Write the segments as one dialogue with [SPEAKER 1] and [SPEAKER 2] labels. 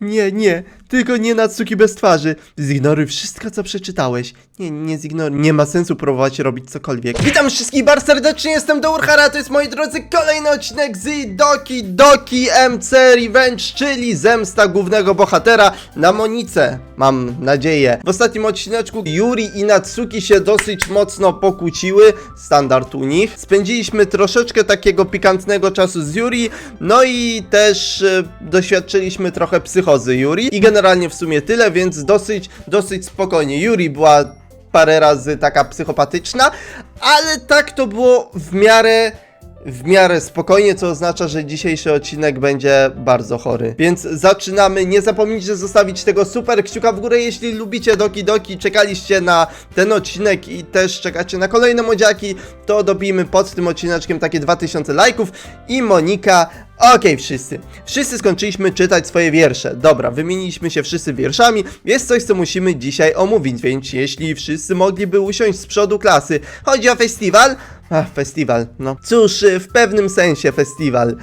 [SPEAKER 1] Nie, nie, tylko nie Natsuki bez twarzy. Zignoruj wszystko, co przeczytałeś. Nie, nie zignoruj. Nie ma sensu próbować robić cokolwiek. Witam wszystkich bardzo serdecznie, jestem do Urhara, to jest moi drodzy kolejny odcinek z Doki Doki MC Revenge, czyli zemsta głównego bohatera na Monice. Mam nadzieję. W ostatnim odcineczku Yuri i Natsuki się dosyć mocno pokłóciły, standard u nich. Spędziliśmy troszeczkę takiego pikantnego czasu z Yuri, no i też e, doświadczyliśmy trochę psychozy Yuri i generalnie w sumie tyle, więc dosyć, dosyć spokojnie. Yuri była parę razy taka psychopatyczna, ale tak to było w miarę w miarę spokojnie, co oznacza, że dzisiejszy odcinek będzie bardzo chory. Więc zaczynamy. Nie zapomnijcie zostawić tego super kciuka w górę, jeśli lubicie Doki Doki, czekaliście na ten odcinek i też czekacie na kolejne modziaki, to dobijmy pod tym odcineczkiem takie 2000 lajków i Monika Okej, wszyscy. Wszyscy skończyliśmy czytać swoje wiersze. Dobra, wymieniliśmy się wszyscy wierszami. Jest coś, co musimy dzisiaj omówić, więc jeśli wszyscy mogliby usiąść z przodu klasy. Chodzi o festiwal? Ach, festiwal, no. Cóż, y, w pewnym sensie festiwal.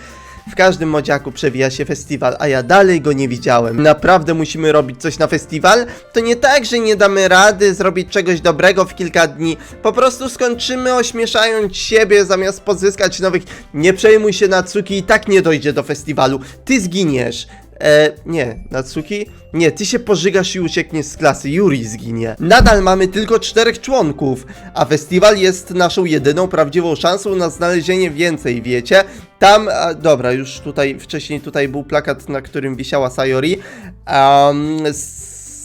[SPEAKER 1] W każdym modziaku przewija się festiwal, a ja dalej go nie widziałem. Naprawdę musimy robić coś na festiwal? To nie tak, że nie damy rady zrobić czegoś dobrego w kilka dni. Po prostu skończymy ośmieszając siebie zamiast pozyskać nowych. Nie przejmuj się Natsuki, i tak nie dojdzie do festiwalu. Ty zginiesz. E, nie, Natsuki? Nie, ty się pożygasz i uciekniesz z klasy, Yuri zginie. Nadal mamy tylko czterech członków, a festiwal jest naszą jedyną prawdziwą szansą na znalezienie więcej, wiecie? Tam, a, dobra, już tutaj, wcześniej tutaj był plakat, na którym wisiała Sayori. Um,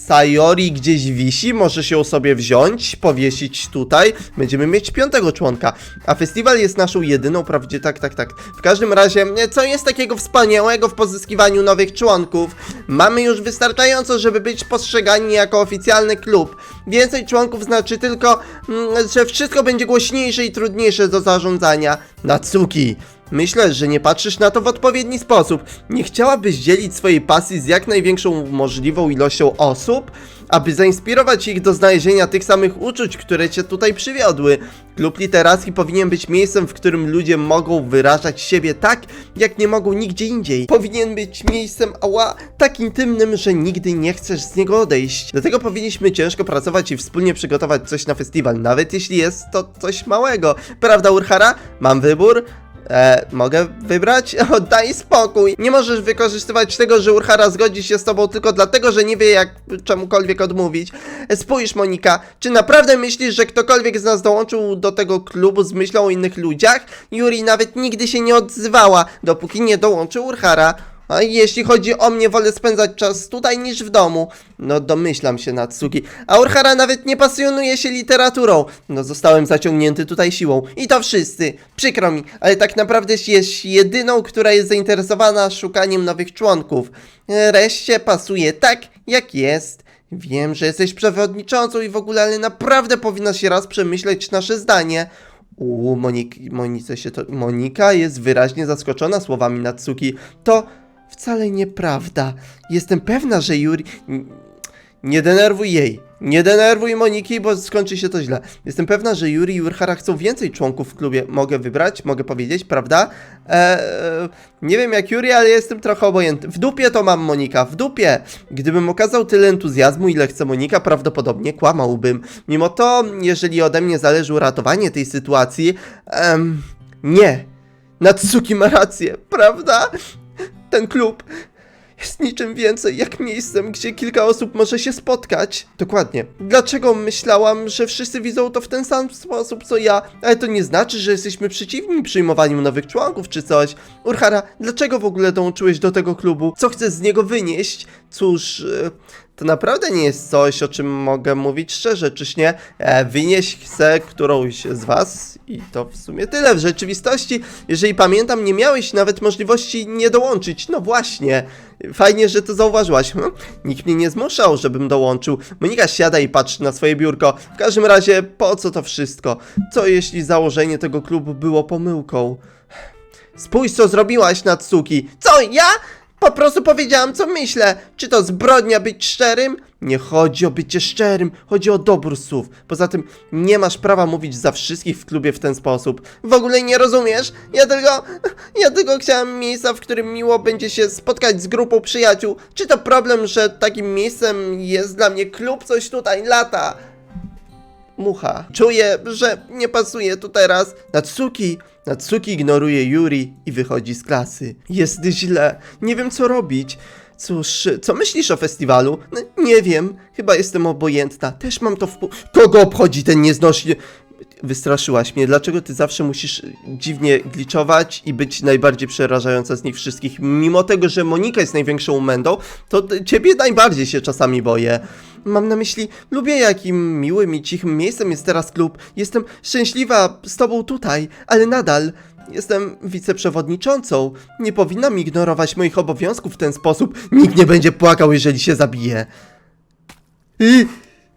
[SPEAKER 1] Sayori gdzieś wisi, może się sobie wziąć, powiesić tutaj. Będziemy mieć piątego członka. A festiwal jest naszą jedyną prawdzie, tak, tak, tak. W każdym razie, co jest takiego wspaniałego w pozyskiwaniu nowych członków? Mamy już wystarczająco, żeby być postrzegani jako oficjalny klub. Więcej członków znaczy tylko, mm, że wszystko będzie głośniejsze i trudniejsze do zarządzania. Natsuki. Myślę, że nie patrzysz na to w odpowiedni sposób. Nie chciałabyś dzielić swojej pasji z jak największą możliwą ilością osób, aby zainspirować ich do znalezienia tych samych uczuć, które cię tutaj przywiodły. Klub literacki powinien być miejscem, w którym ludzie mogą wyrażać siebie tak, jak nie mogą nigdzie indziej. Powinien być miejscem, ała, tak intymnym, że nigdy nie chcesz z niego odejść. Dlatego powinniśmy ciężko pracować i wspólnie przygotować coś na festiwal, nawet jeśli jest to coś małego. Prawda, Urhara? Mam wybór? E, mogę wybrać? O, daj spokój. Nie możesz wykorzystywać tego, że Urhara zgodzi się z tobą tylko dlatego, że nie wie jak czemukolwiek odmówić. E, Spójrz, Monika, czy naprawdę myślisz, że ktokolwiek z nas dołączył do tego klubu z myślą o innych ludziach? Yuri nawet nigdy się nie odzywała, dopóki nie dołączył Urhara. A jeśli chodzi o mnie, wolę spędzać czas tutaj niż w domu. No domyślam się, Natsuki. A Urhara nawet nie pasjonuje się literaturą. No zostałem zaciągnięty tutaj siłą. I to wszyscy. Przykro mi, ale tak naprawdę jest jedyną, która jest zainteresowana szukaniem nowych członków. Reszcie pasuje tak, jak jest. Wiem, że jesteś przewodniczącą i w ogóle, ale naprawdę powinnaś raz przemyśleć nasze zdanie. U Monik, Monice się to. Monika jest wyraźnie zaskoczona słowami Natsuki. To wcale nieprawda. Jestem pewna, że Yuri. Nie denerwuj jej. Nie denerwuj Moniki, bo skończy się to źle. Jestem pewna, że Yuri i Urhara chcą więcej członków w klubie. Mogę wybrać, mogę powiedzieć, prawda? Eee, nie wiem jak Yuri, ale jestem trochę obojętny. W dupie to mam Monika, w dupie. Gdybym okazał tyle entuzjazmu, ile chce Monika, prawdopodobnie kłamałbym. Mimo to, jeżeli ode mnie zależy uratowanie tej sytuacji, em, nie. Natsuki ma rację, prawda? Ten klub jest niczym więcej jak miejscem, gdzie kilka osób może się spotkać. Dokładnie. Dlaczego myślałam, że wszyscy widzą to w ten sam sposób co ja? Ale to nie znaczy, że jesteśmy przeciwni przyjmowaniu nowych członków czy coś. Urhara, dlaczego w ogóle dołączyłeś do tego klubu? Co chcesz z niego wynieść? Cóż, e, to naprawdę nie jest coś, o czym mogę mówić szczerze, czyż nie? E, wynieść chcę którąś z was i to w sumie tyle. W rzeczywistości, jeżeli pamiętam, nie miałeś nawet możliwości nie dołączyć. No właśnie. Fajnie, że to zauważyłaś. Hm? Nikt mnie nie zmuszał, żebym dołączył. Monika siada i patrzy na swoje biurko. W każdym razie, po co to wszystko? Co jeśli założenie tego klubu było pomyłką? Spójrz, co zrobiłaś, Natsuki. Co, ja? Po prostu powiedziałam, co myślę. Czy to zbrodnia być szczerym? Nie chodzi o bycie szczerym, chodzi o dobór słów. Poza tym nie masz prawa mówić za wszystkich w klubie w ten sposób. W ogóle nie rozumiesz? Ja tylko, ja tylko chciałem miejsca, w którym miło będzie się spotkać z grupą przyjaciół. Czy to problem, że takim miejscem jest dla mnie klub? Coś tutaj lata. Mucha. Czuję, że nie pasuje tu teraz. Natsuki. Natsuki ignoruje Yuri i wychodzi z klasy. Jest źle. Nie wiem co robić. Cóż, co myślisz o festiwalu? N- nie wiem. Chyba jestem obojętna. Też mam to w... Kogo obchodzi ten nieznośny... Wystraszyłaś mnie. Dlaczego ty zawsze musisz dziwnie gliczować i być najbardziej przerażająca z nich wszystkich? Mimo tego, że Monika jest największą mędą, to ciebie najbardziej się czasami boję. Mam na myśli, lubię jakim miłym i cichym miejscem jest teraz klub. Jestem szczęśliwa z tobą tutaj, ale nadal jestem wiceprzewodniczącą. Nie powinnam ignorować moich obowiązków w ten sposób. Nikt nie będzie płakał, jeżeli się zabije. I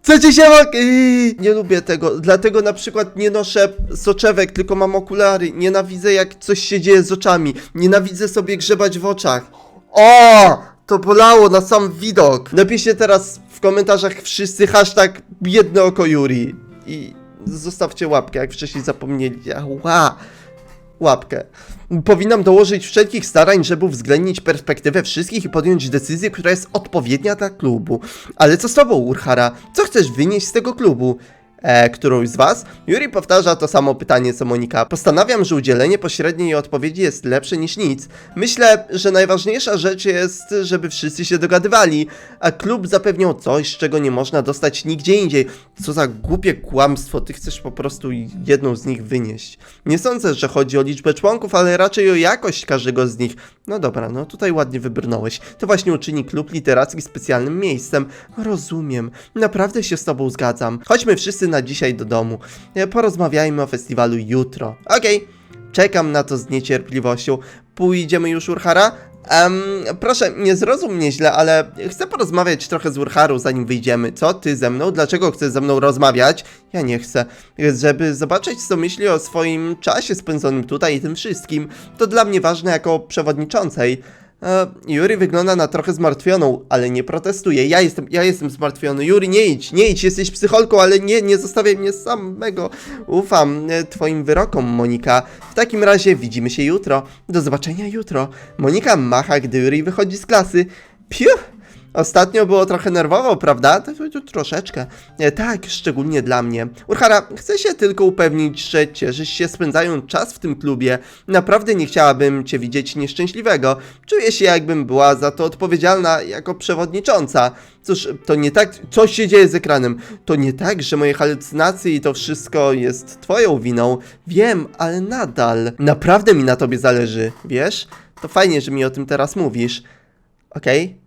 [SPEAKER 1] co ci się. Yy, nie lubię tego, dlatego na przykład nie noszę soczewek, tylko mam okulary. Nienawidzę jak coś się dzieje z oczami. Nienawidzę sobie grzebać w oczach. O! To bolało na sam widok. Napiszcie teraz w komentarzach wszyscy hashtag biedne oko Yuri. I zostawcie łapkę, jak wcześniej zapomnieliście. Ła! Łapkę. Powinnam dołożyć wszelkich starań, żeby uwzględnić perspektywę wszystkich i podjąć decyzję, która jest odpowiednia dla klubu. Ale co z tobą, Urhara? Co chcesz wynieść z tego klubu? E, którąś z was? Yuri powtarza to samo pytanie co Monika. Postanawiam, że udzielenie pośredniej odpowiedzi jest lepsze niż nic. Myślę, że najważniejsza rzecz jest, żeby wszyscy się dogadywali, a klub zapewniał coś, czego nie można dostać nigdzie indziej. Co za głupie kłamstwo, ty chcesz po prostu jedną z nich wynieść. Nie sądzę, że chodzi o liczbę członków, ale raczej o jakość każdego z nich. No dobra, no tutaj ładnie wybrnąłeś. To właśnie uczyni klub literacki specjalnym miejscem. Rozumiem, naprawdę się z tobą zgadzam. Chodźmy wszyscy na dzisiaj do domu. E, Porozmawiajmy o festiwalu jutro. Okej, czekam na to z niecierpliwością. Pójdziemy już, Urhara? Em, proszę, nie zrozum mnie źle, ale chcę porozmawiać trochę z Urharą, zanim wyjdziemy. Co ty ze mną? Dlaczego chcesz ze mną rozmawiać? Ja nie chcę. Żeby zobaczyć, co myśli o swoim czasie spędzonym tutaj i tym wszystkim, to dla mnie ważne jako przewodniczącej. E, Yuri wygląda na trochę zmartwioną, ale nie protestuje. Ja jestem, ja jestem zmartwiony. Yuri, nie idź, nie idź, jesteś psycholką, ale nie, nie zostawiaj mnie samego. Ufam e, twoim wyrokom, Monika. W takim razie widzimy się jutro. Do zobaczenia jutro. Monika macha, gdy Yuri wychodzi z klasy. Piu! Ostatnio było trochę nerwowo, prawda? Troszeczkę. E, tak, szczególnie dla mnie. Urhara, chcę się tylko upewnić, że cieszysz się spędzając czas w tym klubie. Naprawdę nie chciałabym cię widzieć nieszczęśliwego. Czuję się, jakbym była za to odpowiedzialna jako przewodnicząca. Cóż, to nie tak. Coś się dzieje z ekranem. To nie tak, że moje halucynacje i to wszystko jest twoją winą. Wiem, ale nadal. Naprawdę mi na tobie zależy, wiesz? To fajnie, że mi o tym teraz mówisz. Okej?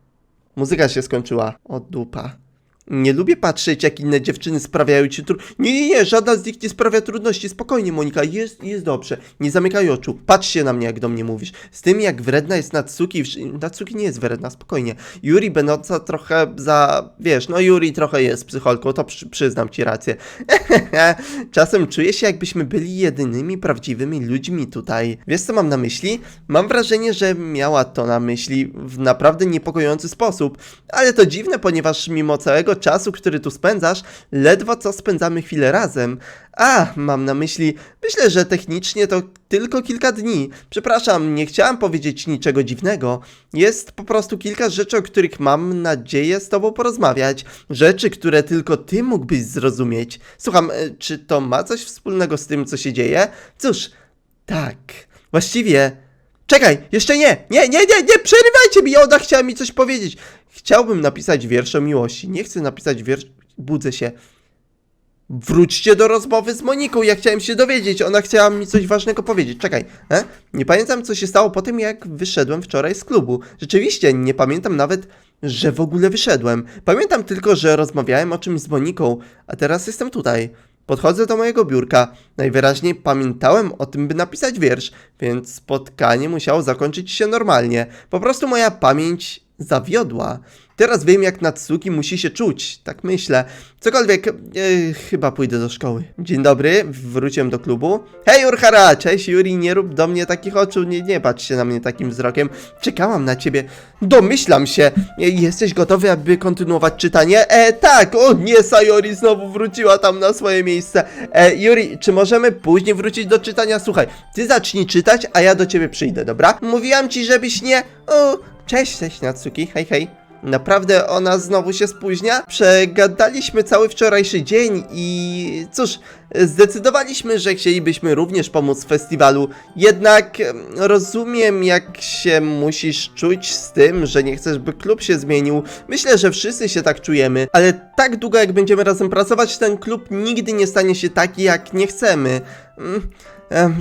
[SPEAKER 1] Muzyka się skończyła. O dupa. Nie lubię patrzeć, jak inne dziewczyny sprawiają ci tru... Nie, nie, nie, żadna z nich nie sprawia trudności. Spokojnie, Monika, jest, jest dobrze. Nie zamykaj oczu. Patrz się na mnie, jak do mnie mówisz. Z tym, jak wredna jest Natsuki... Natsuki nie jest wredna, spokojnie. Yuri będąca trochę za... Wiesz, no Yuri trochę jest psycholką, to przy, przyznam ci rację. Czasem czuję się, jakbyśmy byli jedynymi prawdziwymi ludźmi tutaj. Wiesz, co mam na myśli? Mam wrażenie, że miała to na myśli w naprawdę niepokojący sposób. Ale to dziwne, ponieważ mimo całego czasu, który tu spędzasz, ledwo co spędzamy chwilę razem. A, mam na myśli, myślę, że technicznie to tylko kilka dni. Przepraszam, nie chciałam powiedzieć niczego dziwnego. Jest po prostu kilka rzeczy, o których mam nadzieję z tobą porozmawiać. Rzeczy, które tylko ty mógłbyś zrozumieć. Słucham, e, czy to ma coś wspólnego z tym, co się dzieje? Cóż, tak. Właściwie. Czekaj, jeszcze nie! Nie, nie, nie, nie! Przerywajcie mi! Ona chciała mi coś powiedzieć. Chciałbym napisać wiersz o miłości. Nie chcę napisać wiersz. Budzę się. Wróćcie do rozmowy z Moniką. Ja chciałem się dowiedzieć. Ona chciała mi coś ważnego powiedzieć. Czekaj, e? Nie pamiętam, co się stało po tym, jak wyszedłem wczoraj z klubu. Rzeczywiście, nie pamiętam nawet, że w ogóle wyszedłem. Pamiętam tylko, że rozmawiałem o czymś z Moniką, a teraz jestem tutaj. Podchodzę do mojego biurka. Najwyraźniej pamiętałem o tym, by napisać wiersz, więc spotkanie musiało zakończyć się normalnie. Po prostu moja pamięć zawiodła. Teraz wiem, jak Natsuki musi się czuć, tak myślę. Cokolwiek, e, chyba pójdę do szkoły. Dzień dobry, wróciłem do klubu. Hej Urhara, cześć Yuri, nie rób do mnie takich oczu, nie, nie patrz się na mnie takim wzrokiem. Czekałam na ciebie, domyślam się. E, Jesteś gotowy, aby kontynuować czytanie? E, tak, o nie, Sayori znowu wróciła tam na swoje miejsce. E, Yuri, czy możemy później wrócić do czytania? Słuchaj, ty zacznij czytać, a ja do ciebie przyjdę, dobra? Mówiłam ci, żebyś nie... O, cześć, cześć Natsuki, hej, hej. Naprawdę ona znowu się spóźnia? Przegadaliśmy cały wczorajszy dzień i cóż, zdecydowaliśmy, że chcielibyśmy również pomóc w festiwalu. Jednak em, rozumiem, jak się musisz czuć z tym, że nie chcesz, by klub się zmienił. Myślę, że wszyscy się tak czujemy, ale tak długo jak będziemy razem pracować, ten klub nigdy nie stanie się taki, jak nie chcemy. Mm,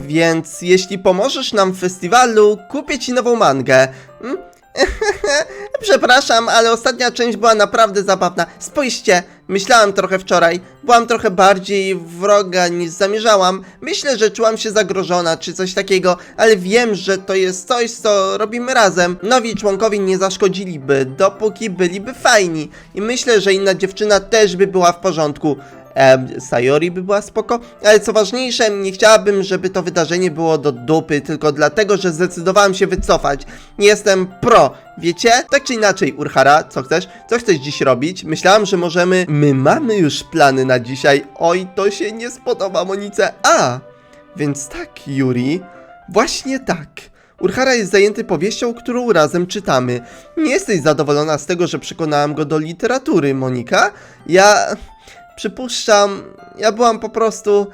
[SPEAKER 1] Więc jeśli pomożesz nam w festiwalu, kupię ci nową mangę. Mm, Przepraszam, ale ostatnia część była naprawdę zabawna. Spójrzcie, myślałam trochę wczoraj. Byłam trochę bardziej wroga niż zamierzałam. Myślę, że czułam się zagrożona czy coś takiego, ale wiem, że to jest coś, co robimy razem. Nowi członkowie nie zaszkodziliby, dopóki byliby fajni. I myślę, że inna dziewczyna też by była w porządku. Sayori by była spoko, ale co ważniejsze, nie chciałabym, żeby to wydarzenie było do dupy, tylko dlatego, że zdecydowałem się wycofać. Nie jestem pro, wiecie? Tak czy inaczej, Urhara, co chcesz? Co chcesz dziś robić? Myślałam, że możemy... My mamy już plany na dzisiaj. Oj, to się nie spodoba Monice. A, więc tak, Yuri, właśnie tak. Urhara jest zajęty powieścią, którą razem czytamy. Nie jesteś zadowolona z tego, że przekonałam go do literatury, Monika? Ja... Przypuszczam, ja byłam po prostu.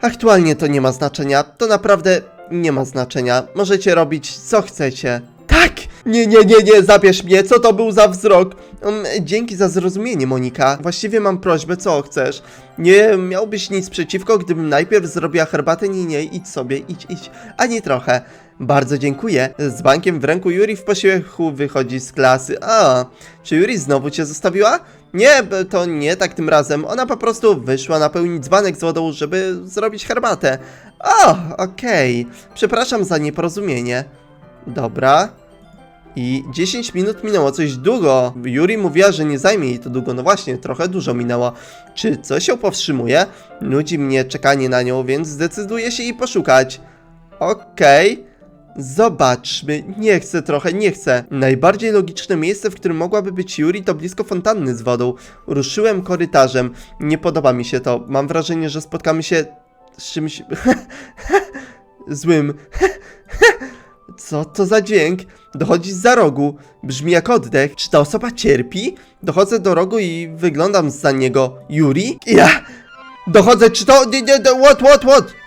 [SPEAKER 1] Aktualnie to nie ma znaczenia. To naprawdę nie ma znaczenia. Możecie robić co chcecie. Tak! Nie, nie, nie, nie, zabierz mnie, co to był za wzrok? Um, dzięki za zrozumienie, Monika. Właściwie mam prośbę, co chcesz? Nie miałbyś nic przeciwko, gdybym najpierw zrobiła herbatę? Nie, nie, idź sobie, idź, idź. Ani trochę. Bardzo dziękuję. Z bankiem w ręku Yuri w pośpiechu wychodzi z klasy. A, czy Yuri znowu cię zostawiła? Nie, to nie tak tym razem. Ona po prostu wyszła napełnić dzbanek z wodą, żeby zrobić herbatę. O, okej. Przepraszam za nieporozumienie. Dobra. I 10 minut minęło, coś długo. Yuri mówiła, że nie zajmie jej to długo. No właśnie, trochę dużo minęło. Czy coś ją powstrzymuje? Nudzi mnie czekanie na nią, więc zdecyduję się jej poszukać. Okej. Zobaczmy, nie chcę trochę, nie chcę. Najbardziej logiczne miejsce, w którym mogłaby być Yuri, to blisko fontanny z wodą. Ruszyłem korytarzem. Nie podoba mi się to. Mam wrażenie, że spotkamy się z czymś złym. Co to za dźwięk? Dochodzi za rogu. Brzmi jak oddech. Czy ta osoba cierpi? Dochodzę do rogu i wyglądam za niego. Yuri? Ja! Dochodzę, czy to... What, what, what?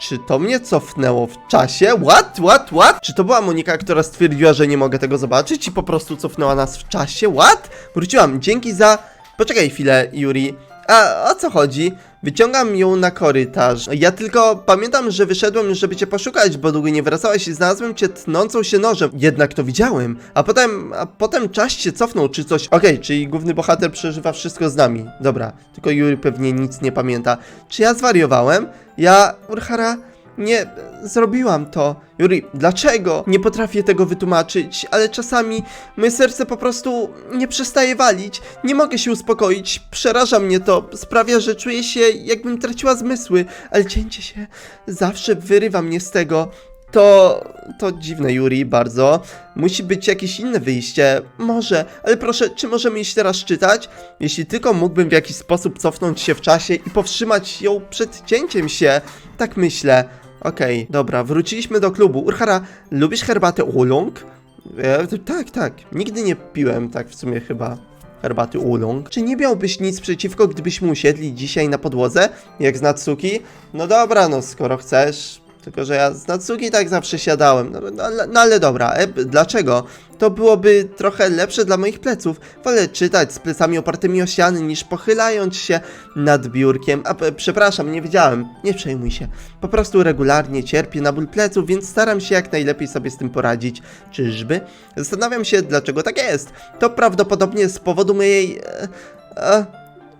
[SPEAKER 1] Czy to mnie cofnęło w czasie? What? What? What? Czy to była Monika, która stwierdziła, że nie mogę tego zobaczyć i po prostu cofnęła nas w czasie? What? Wróciłam. Dzięki za... Poczekaj chwilę, Yuri. A o co chodzi? Wyciągam ją na korytarz. Ja tylko pamiętam, że wyszedłem, żeby cię poszukać, bo długo nie wracałeś i znalazłem cię tnącą się nożem. Jednak to widziałem. A potem, a potem czas się cofnął, czy coś. Okej, czyli główny bohater przeżywa wszystko z nami. Dobra, tylko Yuri pewnie nic nie pamięta. Czy ja zwariowałem? Ja, Urhara, nie, zrobiłam to. Yuri, dlaczego? Nie potrafię tego wytłumaczyć, ale czasami moje serce po prostu nie przestaje walić. Nie mogę się uspokoić, przeraża mnie to, sprawia, że czuję się jakbym traciła zmysły, ale cięcie się zawsze wyrywa mnie z tego. To, to dziwne, Yuri, bardzo. Musi być jakieś inne wyjście. Może, ale proszę, czy możemy iść teraz czytać? Jeśli tylko mógłbym w jakiś sposób cofnąć się w czasie i powstrzymać ją przed cięciem się. Tak myślę. Okej, dobra, wróciliśmy do klubu. Urhara, lubisz herbatę oolong? E, tak, tak. Nigdy nie piłem tak w sumie chyba herbaty oolong. Czy nie miałbyś nic przeciwko, gdybyśmy usiedli dzisiaj na podłodze, jak z Natsuki? No dobra, no skoro chcesz. Tylko, że ja z Natsuki tak zawsze siadałem. No, no, ale- no ale dobra, e, dlaczego? To byłoby trochę lepsze dla moich pleców. Wolę czytać z plecami opartymi o ściany, niż pochylając się nad biurkiem. A, przepraszam, nie wiedziałem. Nie przejmuj się. Po prostu regularnie cierpię na ból pleców, więc staram się jak najlepiej sobie z tym poradzić. Czyżby? Zastanawiam się, dlaczego tak jest. To prawdopodobnie z powodu mojej... E, e,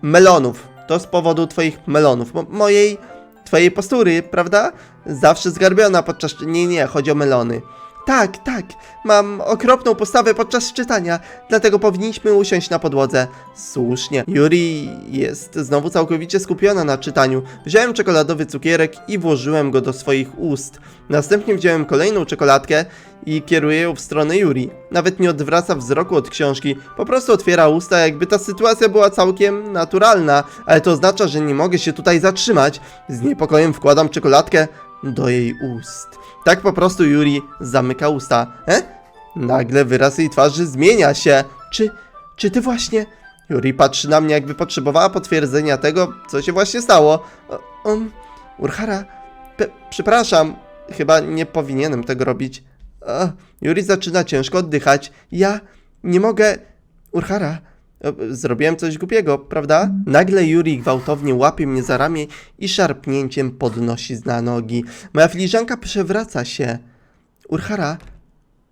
[SPEAKER 1] melonów. To z powodu twoich melonów. Mo mojej twojej postury, prawda? Zawsze zgarbiona podczas... Nie, nie, chodzi o melony. Tak, tak, mam okropną postawę podczas czytania, dlatego powinniśmy usiąść na podłodze. Słusznie. Yuri jest znowu całkowicie skupiona na czytaniu. Wziąłem czekoladowy cukierek i włożyłem go do swoich ust. Następnie wziąłem kolejną czekoladkę i kieruję ją w stronę Yuri. Nawet nie odwraca wzroku od książki, po prostu otwiera usta, jakby ta sytuacja była całkiem naturalna, ale to oznacza, że nie mogę się tutaj zatrzymać. Z niepokojem wkładam czekoladkę do jej ust. Tak po prostu Yuri zamyka usta. E? Nagle wyraz jej twarzy zmienia się. Czy, czy ty właśnie... Yuri patrzy na mnie, jakby potrzebowała potwierdzenia tego, co się właśnie stało. O, um, Urhara, pe- przepraszam, chyba nie powinienem tego robić. O, Yuri zaczyna ciężko oddychać. Ja nie mogę... Urhara, zrobiłem coś głupiego, prawda? Nagle Yuri gwałtownie łapie mnie za ramię i szarpnięciem podnosi na nogi. Moja filiżanka przewraca się. Urhara,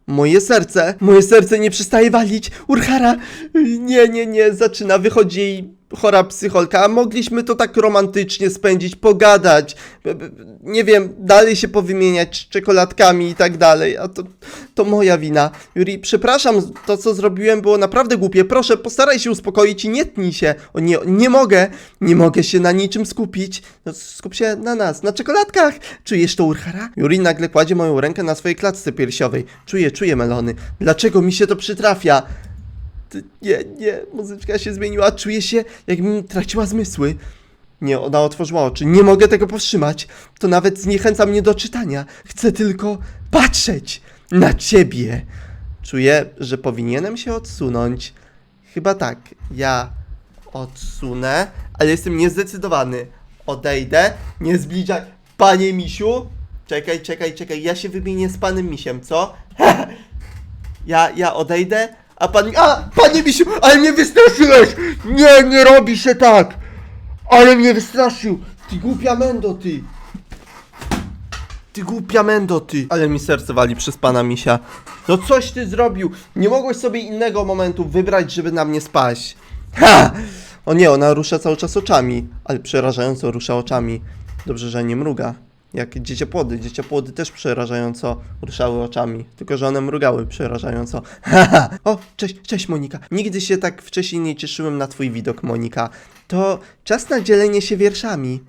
[SPEAKER 1] Moje serce, moje serce nie przestaje walić. Urhara, nie, nie, nie, zaczyna, wychodzi jej chora psycholka, a mogliśmy to tak romantycznie spędzić, pogadać, nie wiem, dalej się powymieniać czekoladkami i tak dalej, a to, to moja wina. Juri, przepraszam, to co zrobiłem było naprawdę głupie, proszę, postaraj się uspokoić i nie tnij się. O nie, nie mogę, nie mogę się na niczym skupić. No, skup się na nas, na czekoladkach. Czujesz to, Urhara? Juri nagle kładzie moją rękę na swojej klatce piersiowej. Czuję, czuję melony. Dlaczego mi się to przytrafia? Nie, nie, muzyczka się zmieniła, czuję się, jakbym traciła zmysły. Nie, ona otworzyła oczy. Nie mogę tego powstrzymać. To nawet zniechęca mnie do czytania. Chcę tylko patrzeć na ciebie. Czuję, że powinienem się odsunąć. Chyba tak. Ja odsunę, ale jestem niezdecydowany. Odejdę, nie zbliżaj. Panie misiu? Czekaj, czekaj, czekaj. Ja się wymienię z panem misiem, co? Ja, ja odejdę, a pan... A! Panie misiu! Ale mnie wystraszyłeś! Nie, nie robi się tak! Ale mnie wystraszył! Ty głupia mendo, ty! Ty głupia mendo, ty! Ale mi serce wali przez pana misia. No coś ty zrobił! Nie mogłeś sobie innego momentu wybrać, żeby na mnie spaść. Ha! O nie, ona rusza cały czas oczami, ale przerażająco rusza oczami. Dobrze, że nie mruga. Jak dzieciopłody. Dzieciopłody też przerażająco ruszały oczami, tylko że one mrugały przerażająco. Haha! o, cześć, cześć Monika. Nigdy się tak wcześniej nie cieszyłem na twój widok, Monika. To czas na dzielenie się wierszami.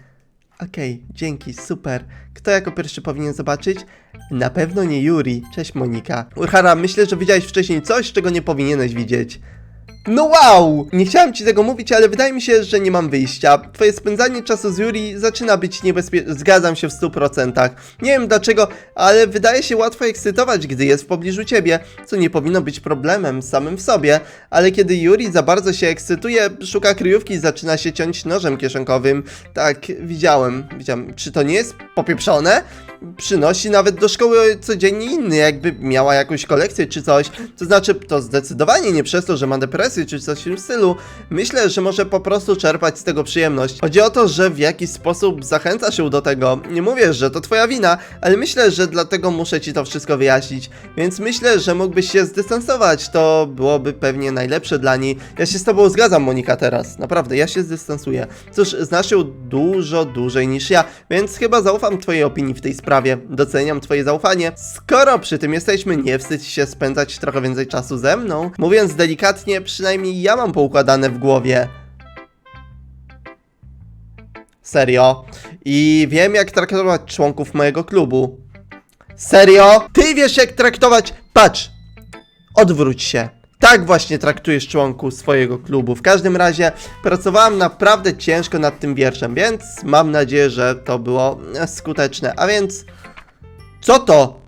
[SPEAKER 1] Okej, dzięki, super. Kto jako pierwszy powinien zobaczyć? Na pewno nie Yuri. Cześć Monika. Urhara, myślę, że widziałeś wcześniej coś, czego nie powinieneś widzieć. No wow! Nie chciałem ci tego mówić, ale wydaje mi się, że nie mam wyjścia. Twoje spędzanie czasu z Yuri zaczyna być niebezpieczne. Zgadzam się w 100%. Nie wiem dlaczego, ale wydaje się łatwo ekscytować, gdy jest w pobliżu ciebie, co nie powinno być problemem samym w sobie. Ale kiedy Yuri za bardzo się ekscytuje, szuka kryjówki i zaczyna się ciąć nożem kieszonkowym. Tak, widziałem. Widziałem. Czy to nie jest popieprzone? Przynosi nawet do szkoły codziennie inny, jakby miała jakąś kolekcję czy coś. To znaczy, to zdecydowanie nie przez to, że ma depresję czy coś w tym stylu. Myślę, że może po prostu czerpać z tego przyjemność. Chodzi o to, że w jakiś sposób zachęca się do tego. Nie mówię, że to twoja wina, ale myślę, że dlatego muszę ci to wszystko wyjaśnić. Więc myślę, że mógłbyś się zdystansować. To byłoby pewnie najlepsze dla niej. Ja się z tobą zgadzam, Monika, teraz. Naprawdę, ja się zdystansuję. Cóż, znasz ją dużo dłużej niż ja, więc chyba zaufam twojej opinii w tej sprawie. Doceniam twoje zaufanie. Skoro przy tym jesteśmy, nie wstydź się spędzać trochę więcej czasu ze mną. Mówiąc delikatnie, przynajmniej ja mam poukładane w głowie. Serio. I wiem, jak traktować członków mojego klubu. Serio? Ty wiesz, jak traktować. Patrz! Odwróć się. Tak właśnie traktujesz członków swojego klubu. W każdym razie pracowałam naprawdę ciężko nad tym wierszem, więc mam nadzieję, że to było skuteczne. A więc. Co to?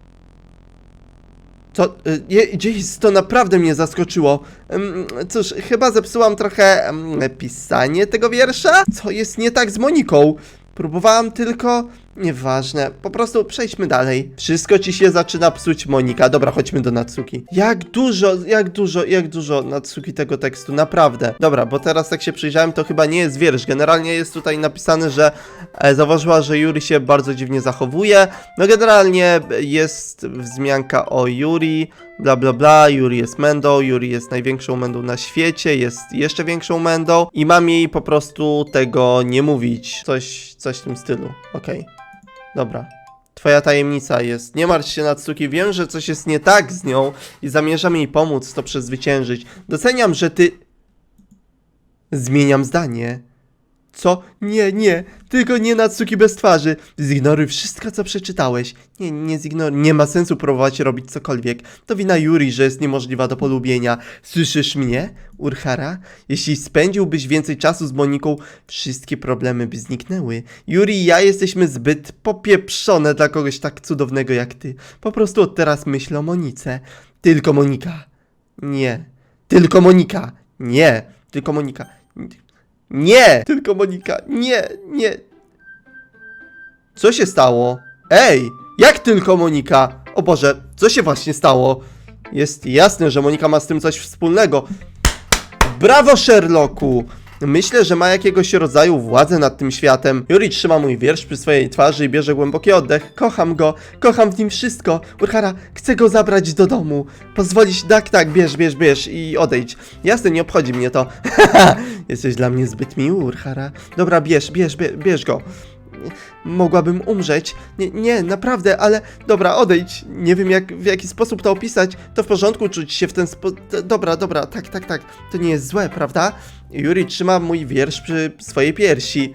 [SPEAKER 1] Co? y, je- Jeez, to naprawdę mnie zaskoczyło. Ym, Cóż, chyba zepsułam trochę ym, pisanie tego wiersza? Co jest nie tak z Moniką? Próbowałam tylko. Nieważne, po prostu przejdźmy dalej. Wszystko ci się zaczyna psuć, Monika. Dobra, chodźmy do Natsuki. Jak dużo, jak dużo, jak dużo Natsuki tego tekstu, naprawdę. Dobra, bo teraz jak się przyjrzałem, to chyba nie jest wiersz. Generalnie jest tutaj napisane, że e, zauważyła, że Yuri się bardzo dziwnie zachowuje. No generalnie jest wzmianka o Yuri, bla bla bla, Yuri jest Mendą, Yuri jest największą Mendą na świecie, jest jeszcze większą Mendą i mam jej po prostu tego nie mówić. Coś, coś w tym stylu. Okej. Dobra. Twoja tajemnica jest. Nie martw się Natsuki, wiem, że coś jest nie tak z nią i zamierzam jej pomóc to przezwyciężyć. Doceniam, że ty... Zmieniam zdanie. Co? Nie, nie, tylko nie Natsuki bez twarzy. Zignoruj wszystko, co przeczytałeś. Nie, nie zignoruj. Nie ma sensu próbować robić cokolwiek. To wina Yuri, że jest niemożliwa do polubienia. Słyszysz mnie, Urhara? Jeśli spędziłbyś więcej czasu z Moniką, wszystkie problemy by zniknęły. Yuri i ja jesteśmy zbyt popieprzone dla kogoś tak cudownego jak ty. Po prostu od teraz myślę o Monice. Tylko Monika. Nie. Tylko Monika. Nie. Tylko Monika. Nie! Tylko Monika. Nie, nie. Co się stało? Ej! Jak tylko Monika? O Boże, co się właśnie stało? Jest jasne, że Monika ma z tym coś wspólnego. Brawo, Sherlocku! Myślę, że ma jakiegoś rodzaju władzę nad tym światem. Yuri trzyma mój wiersz przy swojej twarzy i bierze głęboki oddech. Kocham go, kocham w nim wszystko. Urhara, chcę go zabrać do domu. Pozwolić, tak, tak, bierz, bierz, bierz i odejdź. Jasne, nie obchodzi mnie to. Jesteś dla mnie zbyt miły, Urhara. Dobra, bierz, bierz, bierz, bierz go. Mogłabym umrzeć. Nie, nie, naprawdę, ale dobra, odejdź. Nie wiem, jak, w jaki sposób to opisać. To w porządku czuć się w ten sposób. Dobra, dobra, tak, tak, tak. To nie jest złe, prawda? Yuri trzyma mój wiersz przy swojej piersi.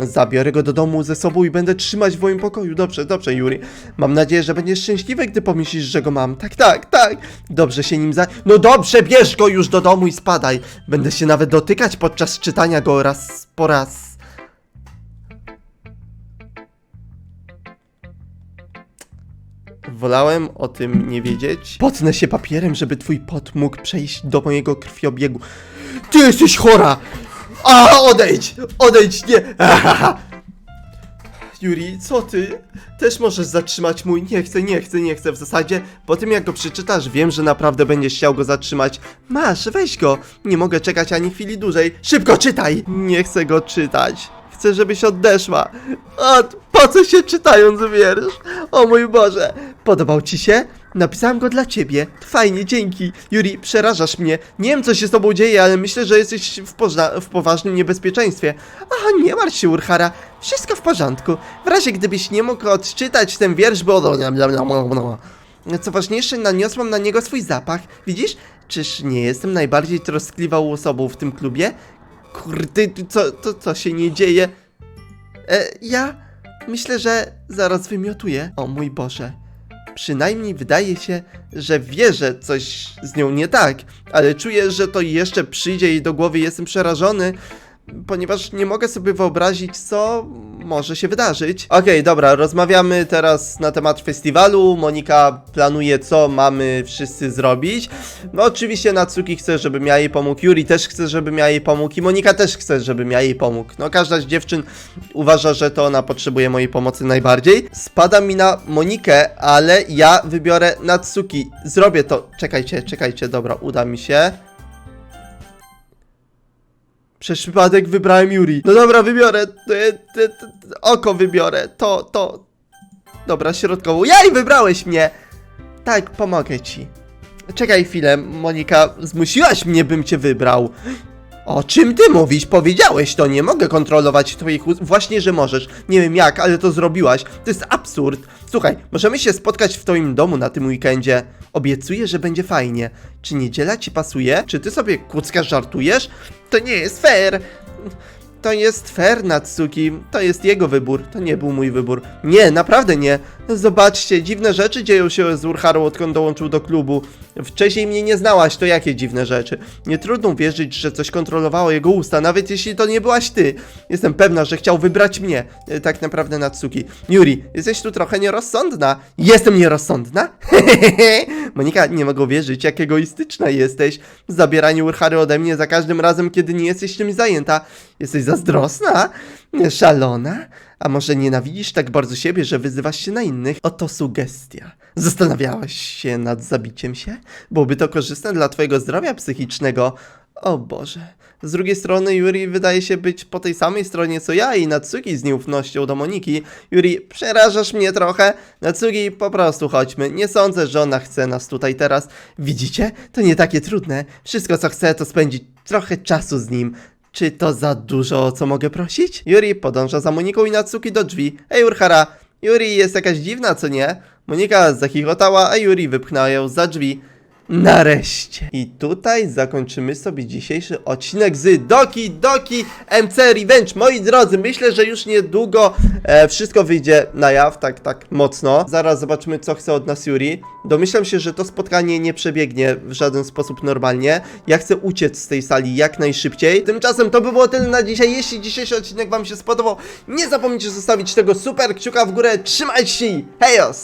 [SPEAKER 1] Zabiorę go do domu ze sobą i będę trzymać w moim pokoju. Dobrze, dobrze, Yuri. Mam nadzieję, że będziesz szczęśliwy, gdy pomyślisz, że go mam. Tak, tak, tak. Dobrze się nim za... No dobrze, bierz go już do domu i spadaj. Będę się nawet dotykać podczas czytania go raz po raz. Wolałem o tym nie wiedzieć. Potnę się papierem, żeby twój pot mógł przejść do mojego krwiobiegu. Ty jesteś chora! A, odejdź! Odejdź, nie! Yuri, co ty? Też możesz zatrzymać mój. Nie chcę, nie chcę, nie chcę. W zasadzie, po tym jak go przeczytasz, wiem, że naprawdę będziesz chciał go zatrzymać. Masz, weź go. Nie mogę czekać ani chwili dłużej. Szybko czytaj! Nie chcę go czytać. Chcę, żebyś odeszła. O, po co się czytając wiersz? O mój Boże. Podobał ci się? Napisałem go dla ciebie. Fajnie, dzięki. Yuri, przerażasz mnie. Nie wiem, co się z tobą dzieje, ale myślę, że jesteś w, w poważnym niebezpieczeństwie. Aha, nie martw się, Urhara. Wszystko w porządku. W razie gdybyś nie mógł odczytać ten wiersz, bo... Co ważniejsze, naniosłam na niego swój zapach. Widzisz? Czyż nie jestem najbardziej troskliwą osobą w tym klubie? Kurde, co, to, co się nie dzieje? E, ja myślę, że zaraz wymiotuję. O mój Boże. Przynajmniej wydaje się, że wie, że coś z nią nie tak, ale czuję, że to jeszcze przyjdzie jej do głowy jestem przerażony, ponieważ nie mogę sobie wyobrazić, co może się wydarzyć. Okej, dobra, rozmawiamy teraz na temat festiwalu. Monika planuje, co mamy wszyscy zrobić. No oczywiście Natsuki chce, żebym ja jej pomógł, Yuri też chce, żebym ja jej pomógł i Monika też chce, żebym ja jej pomógł. No każda z dziewczyn uważa, że to ona potrzebuje mojej pomocy najbardziej. Spada mi na Monikę, ale ja wybiorę Natsuki. Zrobię to. Czekajcie, czekajcie, dobra, uda mi się. Przez przypadek wybrałem Yuri. No dobra, wybiorę. Te, te, te, oko wybiorę. To, to. Dobra, środkową. Jaj, wybrałeś mnie! Tak, pomogę ci. Czekaj chwilę, Monika. Zmusiłaś mnie, bym cię wybrał. O czym ty mówisz? Powiedziałeś to, nie mogę kontrolować twoich ust. Właśnie, że możesz. Nie wiem jak, ale to zrobiłaś. To jest absurd. Słuchaj, możemy się spotkać w twoim domu na tym weekendzie. Obiecuję, że będzie fajnie. Czy niedziela ci pasuje? Czy ty sobie kucka żartujesz? To nie jest fair. To jest fair, Natsuki. To jest jego wybór. To nie był mój wybór. Nie, naprawdę nie. Zobaczcie, dziwne rzeczy dzieją się z Urharą, odkąd dołączył do klubu. Wcześniej mnie nie znałaś, to jakie dziwne rzeczy? Nie trudno uwierzyć, że coś kontrolowało jego usta, nawet jeśli to nie byłaś ty. Jestem pewna, że chciał wybrać mnie. E, Tak naprawdę, Natsuki. Yuri, jesteś tu trochę nierozsądna. Jestem nierozsądna? Monika, nie mogę wierzyć, jak egoistyczna jesteś. Zabieranie Urhary ode mnie za każdym razem, kiedy nie jesteś czymś zajęta. Jesteś zazdrosna? Szalona? A może nienawidzisz tak bardzo siebie, że wyzywasz się na innych? Oto sugestia. Zastanawiałaś się nad zabiciem się? Byłoby to korzystne dla twojego zdrowia psychicznego. O Boże. Z drugiej strony Yuri wydaje się być po tej samej stronie co ja i Natsuki z nieufnością do Moniki. Yuri, przerażasz mnie trochę? Natsuki, po prostu chodźmy. Nie sądzę, że ona chce nas tutaj teraz. Widzicie? To nie takie trudne. Wszystko co chcę to spędzić trochę czasu z nim. Czy to za dużo, o co mogę prosić? Yuri podąża za Moniką i Natsuki do drzwi. Ej, Urhara, Yuri jest jakaś dziwna, co nie? Monika zachichotała, a Yuri wypchnęła ją za drzwi. Nareszcie. I tutaj zakończymy sobie dzisiejszy odcinek z Doki Doki MC Revenge. Moi drodzy, myślę, że już niedługo e, wszystko wyjdzie na jaw, tak, tak mocno. Zaraz zobaczymy, co chce od nas Yuri. Domyślam się, że to spotkanie nie przebiegnie w żaden sposób normalnie. Ja chcę uciec z tej sali jak najszybciej. Tymczasem to by było tyle na dzisiaj. Jeśli dzisiejszy odcinek Wam się spodobał, nie zapomnijcie zostawić tego super kciuka w górę. Trzymajcie się! Hejos!